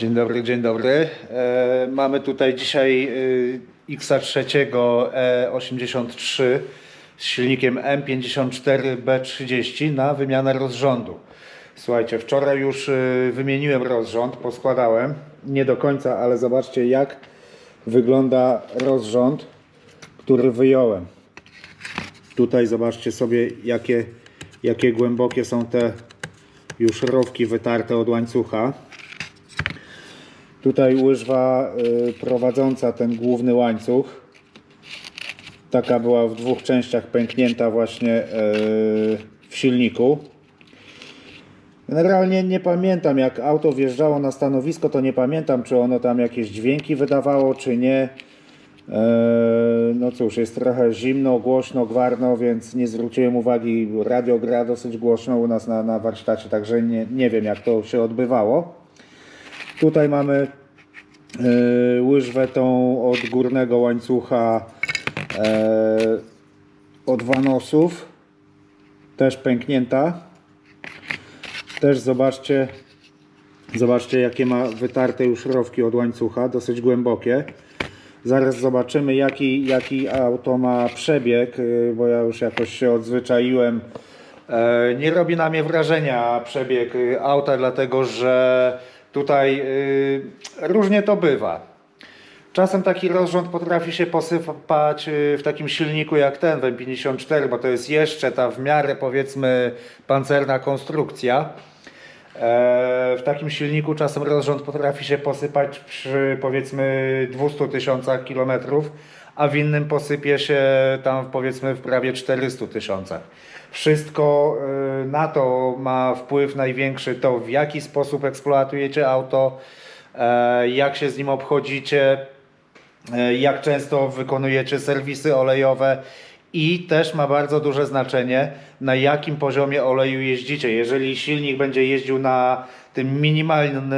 Dzień dobry, dzień dobry. E, mamy tutaj dzisiaj e, XA3 E83 z silnikiem M54B30 na wymianę rozrządu. Słuchajcie, wczoraj już e, wymieniłem rozrząd, poskładałem. Nie do końca, ale zobaczcie jak wygląda rozrząd, który wyjąłem. Tutaj zobaczcie sobie jakie, jakie głębokie są te już rowki wytarte od łańcucha. Tutaj łyżwa y, prowadząca ten główny łańcuch. Taka była w dwóch częściach pęknięta właśnie y, w silniku. Generalnie nie pamiętam jak auto wjeżdżało na stanowisko, to nie pamiętam czy ono tam jakieś dźwięki wydawało czy nie. E, No cóż, jest trochę zimno, głośno, gwarno, więc nie zwróciłem uwagi. Radio gra dosyć głośno u nas na, na warsztacie, także nie, nie wiem jak to się odbywało. Tutaj mamy e, łyżwę tą od górnego łańcucha e, od wanosów. Też pęknięta. Też zobaczcie, zobaczcie jakie ma wytarte już rowki od łańcucha, dosyć głębokie. Zaraz zobaczymy jaki, jaki auto ma przebieg, yy, bo ja już jakoś się odzwyczaiłem. E, Nie robi na mnie wrażenia przebieg auta, dlatego że tutaj y, różnie to bywa. Czasem taki rozrząd potrafi się posypać y, w takim silniku jak ten w M54, bo to jest jeszcze ta w miarę powiedzmy pancerna konstrukcja. E, W takim silniku czasem rozrząd potrafi się posypać przy powiedzmy 200 tysiącach kilometrów, a w innym posypie się tam powiedzmy w prawie 400 tysiącach. Wszystko e, na to ma wpływ największy to w jaki sposób eksploatujecie auto, e, jak się z nim obchodzicie, e, jak często wykonujecie serwisy olejowe i też ma bardzo duże znaczenie na jakim poziomie oleju jeździcie. Jeżeli silnik będzie jeździł na tym minimalnym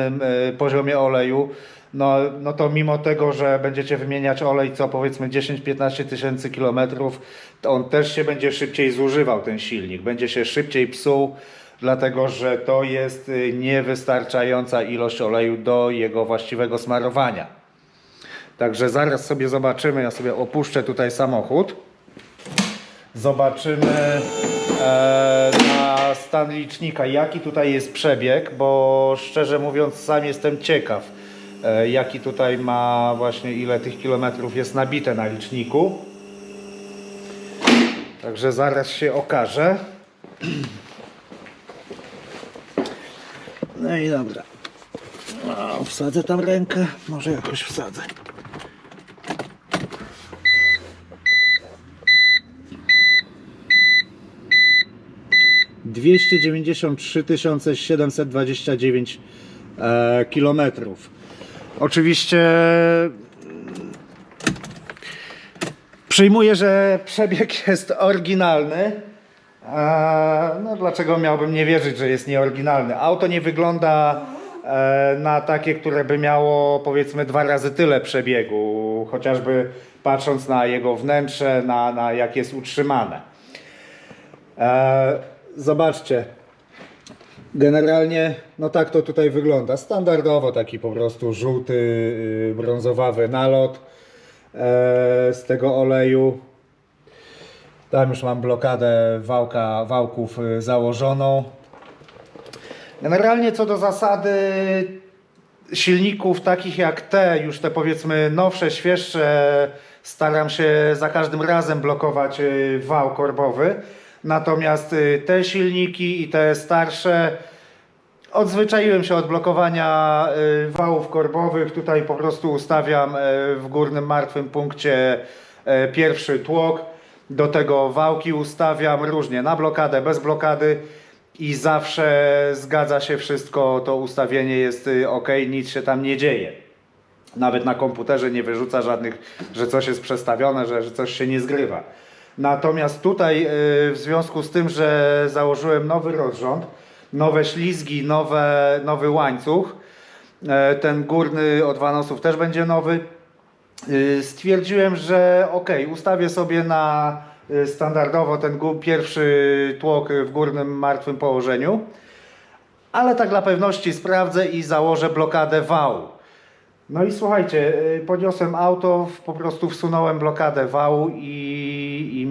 poziomie oleju, no, no to mimo tego, że będziecie wymieniać olej co powiedzmy 10-15 tysięcy kilometrów, to on też się będzie szybciej zużywał ten silnik, będzie się szybciej psuł, dlatego że to jest y, niewystarczająca ilość oleju do jego właściwego smarowania. Także zaraz sobie zobaczymy, ja sobie opuszczę tutaj samochód. Zobaczymy e, na stan licznika, jaki tutaj jest przebieg, bo szczerze mówiąc, sam jestem ciekaw, jaki tutaj ma właśnie ile tych kilometrów jest nabite na liczniku. Także zaraz się okaże. No i dobra. No, wsadzę tam rękę, może jakoś wsadzę. Dwieście dziewięćdziesiąt trzy tysiące siedemset dwadzieścia dziewięć e, kilometrów. Oczywiście mm, przyjmuję, że przebieg jest oryginalny. No dlaczego miałbym nie wierzyć, że jest nieoryginalny? Auto nie wygląda e, na takie, które by miało powiedzmy dwa razy tyle przebiegu, chociażby patrząc na jego wnętrze, na, na jak jest utrzymane. E, zobaczcie, generalnie no tak to tutaj wygląda. Standardowo taki po prostu żółty, y, brązowawy nalot e, z tego oleju. Tam już mam blokadę wałka, wałków y, założoną. Generalnie co do zasady silników takich jak te, już te powiedzmy nowsze, świeższe, staram się za każdym razem blokować y, wał korbowy. Natomiast y, te silniki i te starsze odzwyczaiłem się od blokowania y, wałów korbowych. Tutaj po prostu ustawiam y, w górnym martwym punkcie pierwszy tłok. Do tego wałki ustawiam różnie, na blokadę, bez blokady i zawsze zgadza się wszystko, to ustawienie jest ok, nic się tam nie dzieje. Nawet na komputerze nie wyrzuca żadnych, że coś jest przestawione, że, że coś się nie zgrywa. Natomiast tutaj y, w związku z tym, że założyłem nowy rozrząd, nowe ślizgi, nowe, nowy łańcuch, e, ten górny od wanosów też będzie nowy, y, stwierdziłem, że ok, ustawię sobie na standardowo ten pierwszy tłok w górnym martwym położeniu ale tak dla pewności sprawdzę i założę blokadę wału. No i słuchajcie, podniosłem auto, po prostu wsunąłem blokadę wału i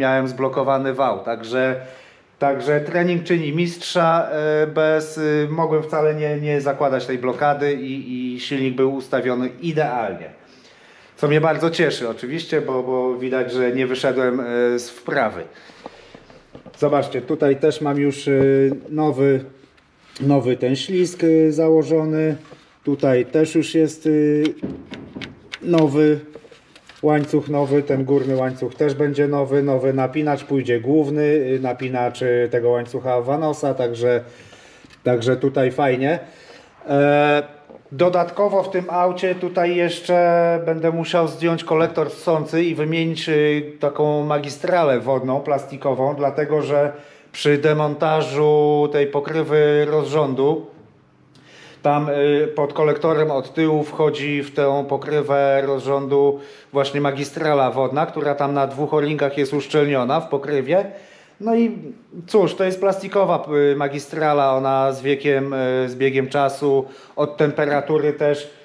miałem zblokowany wał. Także, także trening czyni mistrza. y, Bez, y, mogłem wcale nie, nie zakładać tej blokady i, i silnik był ustawiony idealnie. Co mnie bardzo cieszy oczywiście, bo, bo widać, że nie wyszedłem y, z wprawy. Zobaczcie, tutaj też mam już y, nowy, nowy ten ślizg y, założony. Tutaj też już jest nowy łańcuch nowy, ten górny łańcuch też będzie nowy, nowy napinacz pójdzie główny, y, napinacz y, tego łańcucha Vanosa, także, także tutaj fajnie. E, dodatkowo w tym aucie tutaj jeszcze będę musiał zdjąć kolektor ssący i wymienić y, taką magistralę wodną, plastikową, dlatego że przy demontażu tej pokrywy rozrządu tam y, pod kolektorem od tyłu wchodzi w tę pokrywę rozrządu właśnie magistrala wodna, która tam na dwóch o-ringach jest uszczelniona w pokrywie. No i cóż, to jest plastikowa y, magistrala, ona z wiekiem, y, z biegiem czasu, od temperatury też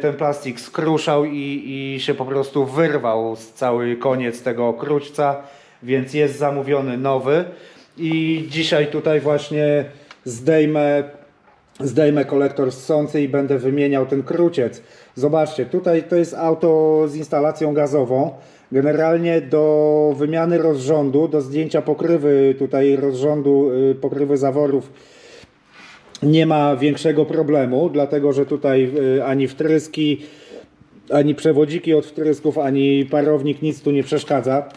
ten plastik skruszał i, i się po prostu wyrwał z cały koniec tego kruczca, więc jest zamówiony nowy. I dzisiaj tutaj właśnie zdejmę zdejmę kolektor ssący i będę wymieniał ten kruciec. Zobaczcie, tutaj to jest auto z instalacją gazową. Generalnie do wymiany rozrządu, do zdjęcia pokrywy tutaj rozrządu, y, pokrywy zaworów nie ma większego problemu, dlatego że tutaj y, ani wtryski, ani przewodziki od wtrysków, ani parownik nic tu nie przeszkadza.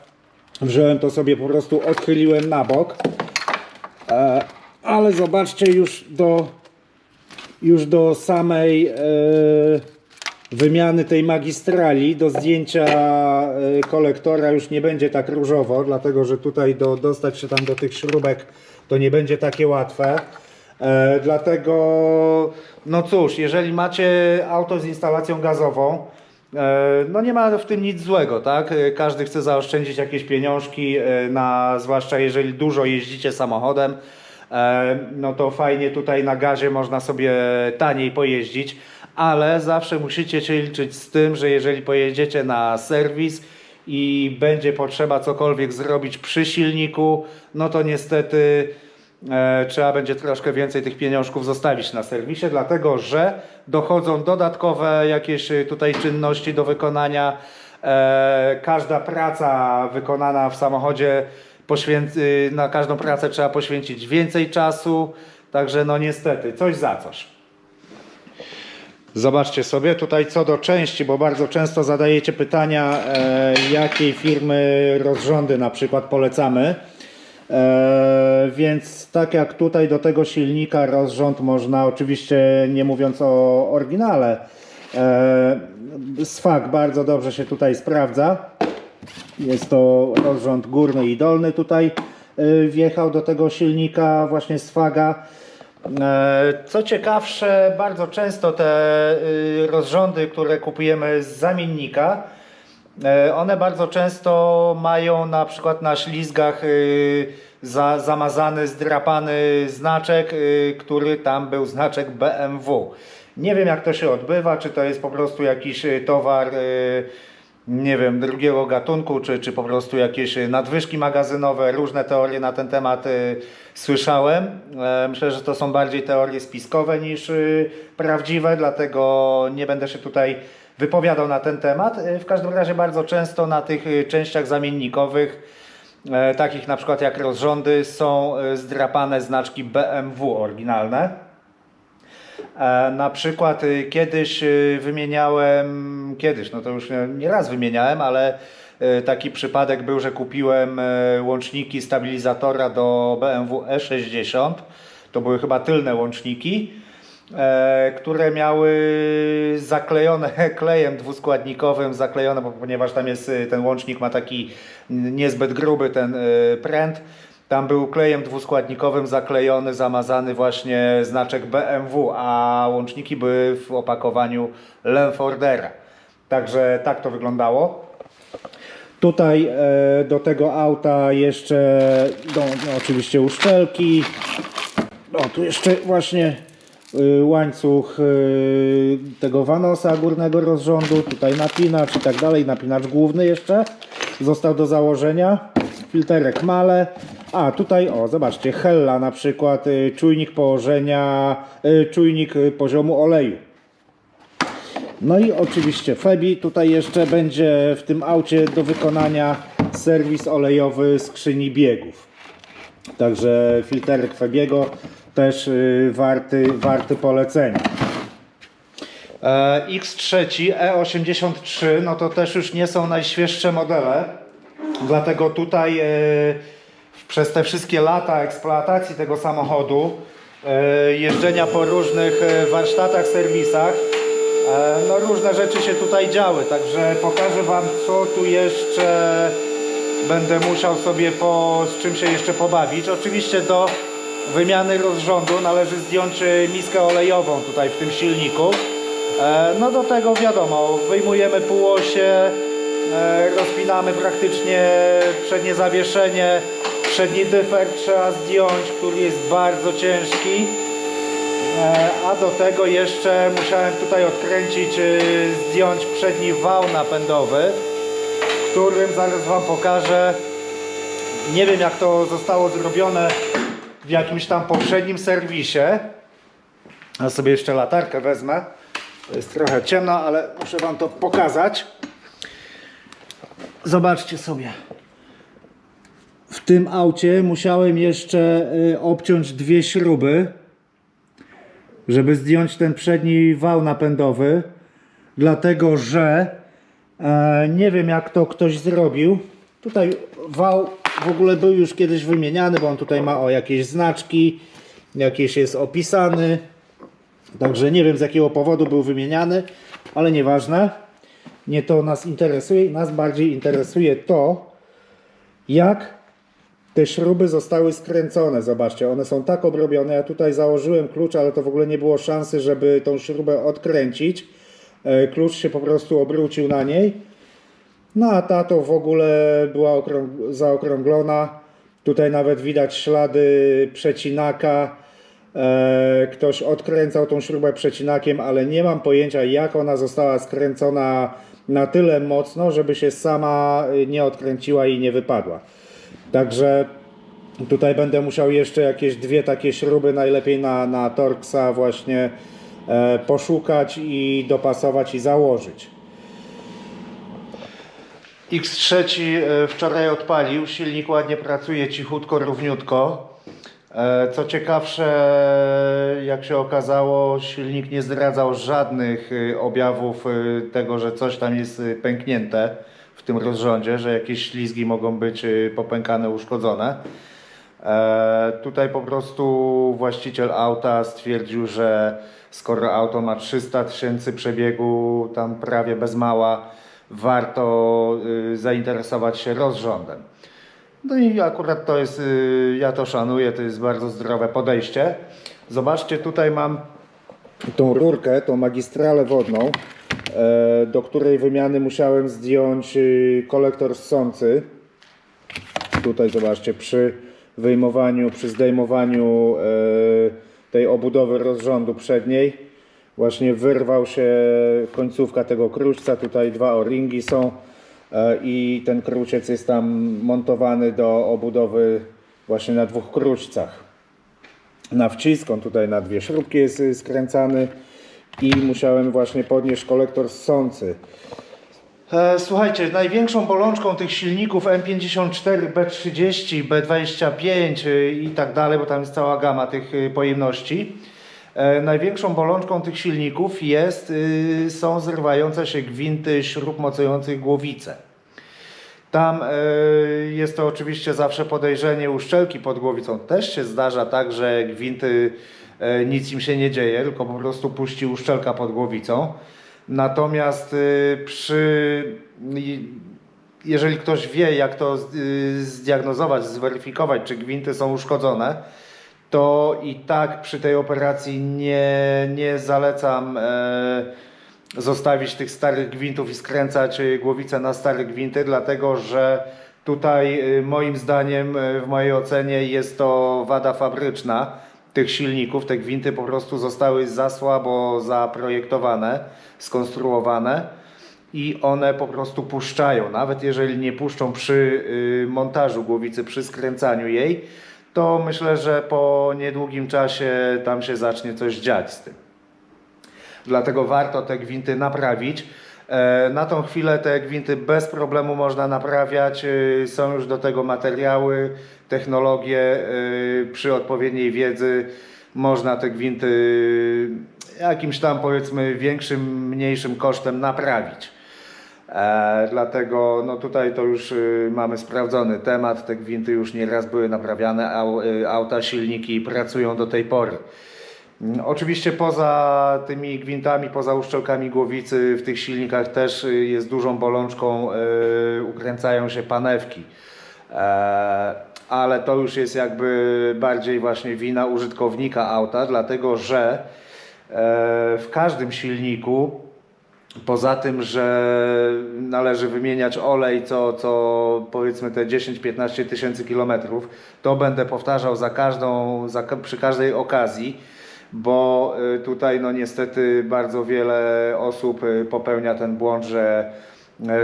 Wziąłem to sobie po prostu odchyliłem na bok. E, ale zobaczcie już do już do samej e, wymiany tej magistrali, do zdjęcia e, kolektora już nie będzie tak różowo, dlatego że tutaj do, dostać się tam do tych śrubek to nie będzie takie łatwe. E, dlatego, no cóż, jeżeli macie auto z instalacją gazową, No nie ma w tym nic złego, tak? Każdy chce zaoszczędzić jakieś pieniążki, na, zwłaszcza jeżeli dużo jeździcie samochodem, no to fajnie tutaj na gazie można sobie taniej pojeździć, ale zawsze musicie się liczyć z tym, że jeżeli pojedziecie na serwis i będzie potrzeba cokolwiek zrobić przy silniku, no to niestety e, trzeba będzie troszkę więcej tych pieniążków zostawić na serwisie, dlatego że dochodzą dodatkowe jakieś e, tutaj czynności do wykonania. E, każda praca wykonana w samochodzie, y, na każdą pracę trzeba poświęcić więcej czasu, także no niestety, coś za coś. Zobaczcie sobie tutaj co do części, bo bardzo często zadajecie pytania, e, jakiej firmy rozrządy na przykład polecamy. E, więc tak jak tutaj do tego silnika rozrząd można, oczywiście nie mówiąc o oryginale, e, swag bardzo dobrze się tutaj sprawdza. Jest to rozrząd górny i dolny tutaj y, wjechał do tego silnika właśnie Swaga. E, Co ciekawsze, bardzo często te y, rozrządy, które kupujemy z zamiennika, e, one bardzo często mają na przykład na ślizgach y, za, zamazany, zdrapany znaczek, który tam był znaczek BMW. Nie wiem jak to się odbywa, czy to jest po prostu jakiś towar nie wiem, drugiego gatunku, czy, czy po prostu jakieś nadwyżki magazynowe, różne teorie na ten temat y, słyszałem. E, myślę, że to są bardziej teorie spiskowe niż y, prawdziwe, dlatego nie będę się tutaj wypowiadał na ten temat. Y, w każdym razie bardzo często na tych y, częściach zamiennikowych, e, takich na przykład jak rozrządy, są y, zdrapane znaczki BMW oryginalne. E, Na przykład y, kiedyś y, wymieniałem, kiedyś, no to już nie- raz wymieniałem, ale y, taki przypadek był, że kupiłem y, łączniki stabilizatora do BMW E60. To były chyba tylne łączniki, e, które miały zaklejone klejem dwuskładnikowym, zaklejone, ponieważ tam jest ten łącznik ma taki niezbyt gruby ten pręt. Tam był klejem dwuskładnikowym zaklejony, zamazany właśnie znaczek BMW, a łączniki były w opakowaniu Lenfordera. Także tak to wyglądało. Tutaj e, do tego auta jeszcze idą no, oczywiście uszczelki. O, tu jeszcze właśnie y, łańcuch y, tego Vanosa górnego rozrządu, tutaj napinacz i tak dalej, napinacz główny jeszcze został do założenia, filterek Male, a tutaj o zobaczcie Hella na przykład, y, czujnik położenia, y, czujnik y, poziomu oleju. No i oczywiście Febi, tutaj jeszcze będzie w tym aucie do wykonania serwis olejowy skrzyni biegów. Także filterek Febiego też y, warty, warty polecenia. E, X3 E83 no to też już nie są najświeższe modele. Dlatego tutaj e, przez te wszystkie lata eksploatacji tego samochodu, e, jeżdżenia po różnych e, warsztatach, serwisach, e, no różne rzeczy się tutaj działy. Także pokażę Wam co tu jeszcze będę musiał sobie po, z czym się jeszcze pobawić. Oczywiście do wymiany rozrządu należy zdjąć miskę olejową tutaj w tym silniku. No do tego wiadomo, wyjmujemy półosie, rozpinamy praktycznie przednie zawieszenie, przedni dyfer trzeba zdjąć, który jest bardzo ciężki. E, A do tego jeszcze musiałem tutaj odkręcić, e, zdjąć przedni wał napędowy, którym zaraz Wam pokażę. Nie wiem jak to zostało zrobione w jakimś tam poprzednim serwisie. Ja sobie jeszcze latarkę wezmę. To jest trochę ciemno, ale muszę Wam to pokazać. Zobaczcie sobie. Tym aucie musiałem jeszcze y, obciąć dwie śruby, żeby zdjąć ten przedni wał napędowy, dlatego że e, nie wiem jak to ktoś zrobił. Tutaj wał w ogóle był już kiedyś wymieniany, bo on tutaj ma o jakieś znaczki, jakieś jest opisany. Także nie wiem z jakiego powodu był wymieniany, ale nieważne. Nie to nas interesuje. Nas bardziej interesuje to, jak te śruby zostały skręcone. Zobaczcie, one są tak obrobione. Ja tutaj założyłem klucz, ale to w ogóle nie było szansy, żeby tą śrubę odkręcić. E, Klucz się po prostu obrócił na niej. No a ta to w ogóle była okrąg- zaokrąglona. Tutaj nawet widać ślady przecinaka. E, ktoś odkręcał tą śrubę przecinakiem, ale nie mam pojęcia jak ona została skręcona na tyle mocno, żeby się sama y, nie odkręciła i nie wypadła. Także tutaj będę musiał jeszcze jakieś dwie takie śruby, najlepiej na, na Torxa właśnie e, poszukać i dopasować i założyć. X3 e, wczoraj odpalił, silnik ładnie pracuje, cichutko, równiutko. E, Co ciekawsze, jak się okazało, silnik nie zdradzał żadnych e, objawów tego, że coś tam jest pęknięte tym rozrządzie, że jakieś ślizgi mogą być e, popękane, uszkodzone. E, Tutaj po prostu właściciel auta stwierdził, że skoro auto ma 300 tysięcy przebiegu, tam prawie bez mała, warto y, zainteresować się rozrządem. No i akurat to jest, y, ja to szanuję, to jest bardzo zdrowe podejście. Zobaczcie, tutaj mam tą rurkę, tą magistralę wodną, do której wymiany musiałem zdjąć y, kolektor ssący. Tutaj zobaczcie, przy wyjmowaniu, przy zdejmowaniu e, tej obudowy rozrządu przedniej, właśnie wyrwał się końcówka tego kruczca. Tutaj dwa o-ringi są e, i ten kruciec jest tam montowany do obudowy właśnie na dwóch kruczcach. Na wcisk, on tutaj na dwie śrubki jest y, skręcany i musiałem właśnie podnieść kolektor ssący. E, Słuchajcie, największą bolączką tych silników M54, B30, B25 y, i tak dalej, bo tam jest cała gama tych y, pojemności. e, Największą bolączką tych silników jest, są zrywające się gwinty śrub mocujących głowicę. Tam e, jest to oczywiście zawsze podejrzenie uszczelki pod głowicą. Też się zdarza tak, że gwinty e, nic im się nie dzieje, tylko po prostu puści uszczelka pod głowicą. Natomiast y, przy jeżeli ktoś wie, jak to y, zdiagnozować, zweryfikować, czy gwinty są uszkodzone, to i tak przy tej operacji nie, nie zalecam e, zostawić tych starych gwintów i skręcać głowicę na stare gwinty, dlatego że tutaj y, moim zdaniem, y, w mojej ocenie jest to wada fabryczna tych silników, te gwinty po prostu zostały za słabo zaprojektowane, skonstruowane i one po prostu puszczają. Nawet jeżeli nie puszczą przy y, montażu głowicy, przy skręcaniu jej, to myślę, że po niedługim czasie tam się zacznie coś dziać z tym. Dlatego warto te gwinty naprawić. E, Na tą chwilę te gwinty bez problemu można naprawiać. e, Są już do tego materiały, technologie. e, Przy odpowiedniej wiedzy można te gwinty jakimś tam powiedzmy większym, mniejszym kosztem naprawić. Dlatego no tutaj to już mamy sprawdzony temat. Te gwinty już nieraz były naprawiane, au, auta, silniki pracują do tej pory. Mm, Oczywiście poza tymi gwintami, poza uszczelkami głowicy w tych silnikach też y, jest dużą bolączką, y, ukręcają się panewki. E, ale to już jest jakby bardziej właśnie wina użytkownika auta, dlatego że e, w każdym silniku Poza tym, że należy wymieniać olej co, co powiedzmy te 10-15 tysięcy kilometrów, to będę powtarzał za każdą, za, przy każdej okazji, bo y, tutaj no niestety bardzo wiele osób y, popełnia ten błąd, że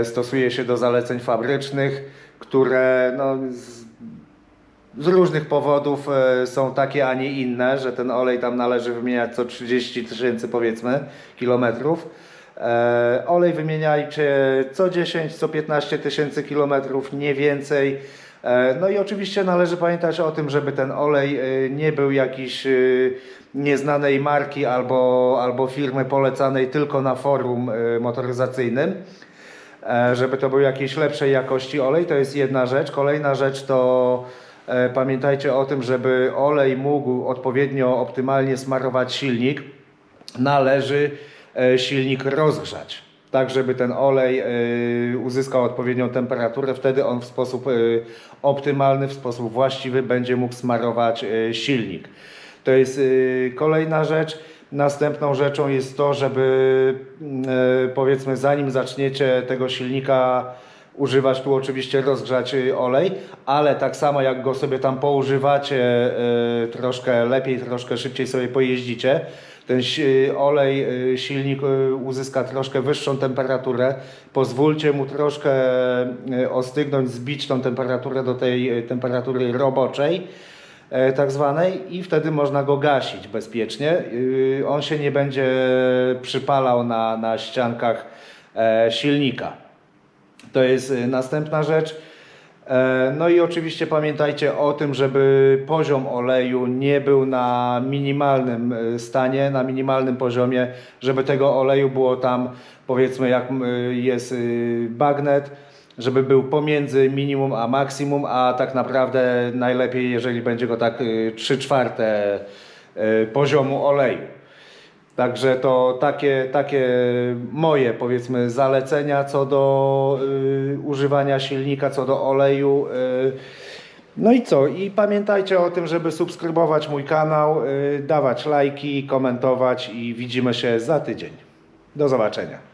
y, stosuje się do zaleceń fabrycznych, które no, z, z różnych powodów są takie, a nie inne, że ten olej tam należy wymieniać co 30 tysięcy powiedzmy kilometrów. E, olej wymieniajcie co 10, co 15 tysięcy kilometrów, nie więcej. E, no i oczywiście należy pamiętać o tym, żeby ten olej e, nie był jakiś e, nieznanej marki albo, albo firmy polecanej tylko na forum motoryzacyjnym żeby to był jakiejś lepszej jakości olej, to jest jedna rzecz. Kolejna rzecz to pamiętajcie o tym, żeby olej mógł odpowiednio, optymalnie smarować silnik, należy silnik rozgrzać. Tak, żeby ten olej e, uzyskał odpowiednią temperaturę, wtedy on w sposób e, optymalny, w sposób właściwy będzie mógł smarować e, silnik. To jest kolejna rzecz. Następną rzeczą jest to, żeby powiedzmy zanim zaczniecie tego silnika używać, tu oczywiście rozgrzać e, olej, ale tak samo jak go sobie tam poużywacie e, troszkę lepiej, troszkę szybciej sobie pojeździcie, ten si- olej, silnik uzyska troszkę wyższą temperaturę. Pozwólcie mu troszkę ostygnąć, zbić tą temperaturę do tej temperatury roboczej e, tak zwanej i wtedy można go gasić bezpiecznie. On się nie będzie przypalał na, na ściankach e, silnika. To jest y, następna rzecz. E, No i oczywiście pamiętajcie o tym, żeby poziom oleju nie był na minimalnym y, stanie, na minimalnym poziomie, żeby tego oleju było tam powiedzmy jak jest bagnet, żeby był pomiędzy minimum a maksimum, a tak naprawdę najlepiej jeżeli będzie go tak 3 czwarte poziomu oleju. Także to takie, takie moje powiedzmy zalecenia co do y, używania silnika, co do oleju. Y, no i co? I pamiętajcie o tym, żeby subskrybować mój kanał, y, dawać lajki, komentować i widzimy się za tydzień. Do zobaczenia.